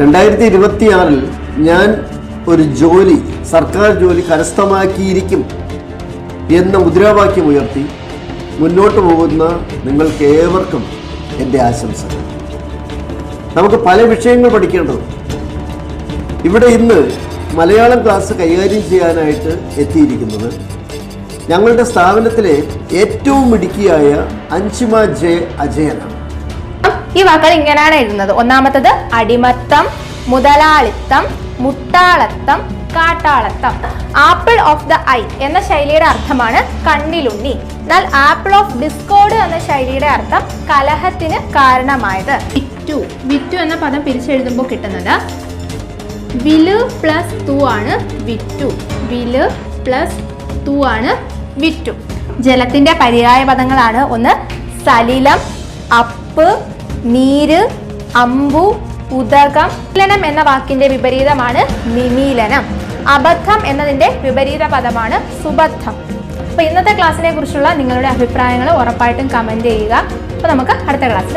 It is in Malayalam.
രണ്ടായിരത്തി ഇരുപത്തിയാറിൽ ഞാൻ ഒരു ജോലി സർക്കാർ ജോലി കരസ്ഥമാക്കിയിരിക്കും എന്ന മുദ്രാവാക്യം ഉയർത്തി മുന്നോട്ട് പോകുന്ന നിങ്ങൾക്ക് ഏവർക്കും എന്റെ ആശംസകൾ. നമുക്ക് പല വിഷയങ്ങൾ പഠിക്കേണ്ടതുണ്ട്. ഇവിടെ ഇന്ന് മലയാളം ക്ലാസ് കൈകാര്യം ചെയ്യാനായിട്ട് എത്തിയിരിക്കുന്നത് ഞങ്ങളുടെ സ്ഥാപനത്തിലെ ഏറ്റവും മിടുക്കിയായ അഞ്ചിമ ജെ അജയനാണ്. ഈ വാക്കുകൾ ഇങ്ങനെയാണ് എഴുതുന്നത്. ഒന്നാമത്തത് അടിമത്തം മുതലാളിത്തം മുട്ടാളത്തം കാട്ടാളത്തം. ആപ്പിൾ ഓഫ് ദ ഐ എന്ന ശൈലിയുടെ അർത്ഥമാണ് കണ്ണിലുണ്ണി. എന്നാൽ ആപ്പിൾ ഓഫ് ഡിസ്കോഡ് എന്ന ശൈലിയുടെ അർത്ഥം കലഹത്തിന് കാരണമായത്. വിറ്റു. വിറ്റു എന്ന പദം പിരിച്ചെഴുതുമ്പോൾ കിട്ടുന്നത് വിൽ പ്ലസ് തു ആണ് വിറ്റു. വിൽ പ്ലസ് തു ആണ് വിറ്റു. ജലത്തിന്റെ പര്യായ പദങ്ങളാണ് ഒന്ന് സലിലം അപ്പ് നീര് അമ്പു ഉദകം ലനം എന്ന വാക്കിന്റെ വിപരീതമാണ് നിമീലനം അബദ്ധം എന്നതിന്റെ വിപരീത പദമാണ് സുബദ്ധം. അപ്പോൾ ഇന്നത്തെ ക്ലാസ്സിനെ കുറിച്ചുള്ള നിങ്ങളുടെ അഭിപ്രായങ്ങൾ ഉറപ്പായിട്ടും കമന്റ് ചെയ്യുക. അപ്പോൾ നമുക്ക് അടുത്ത ക്ലാസ്സിൽ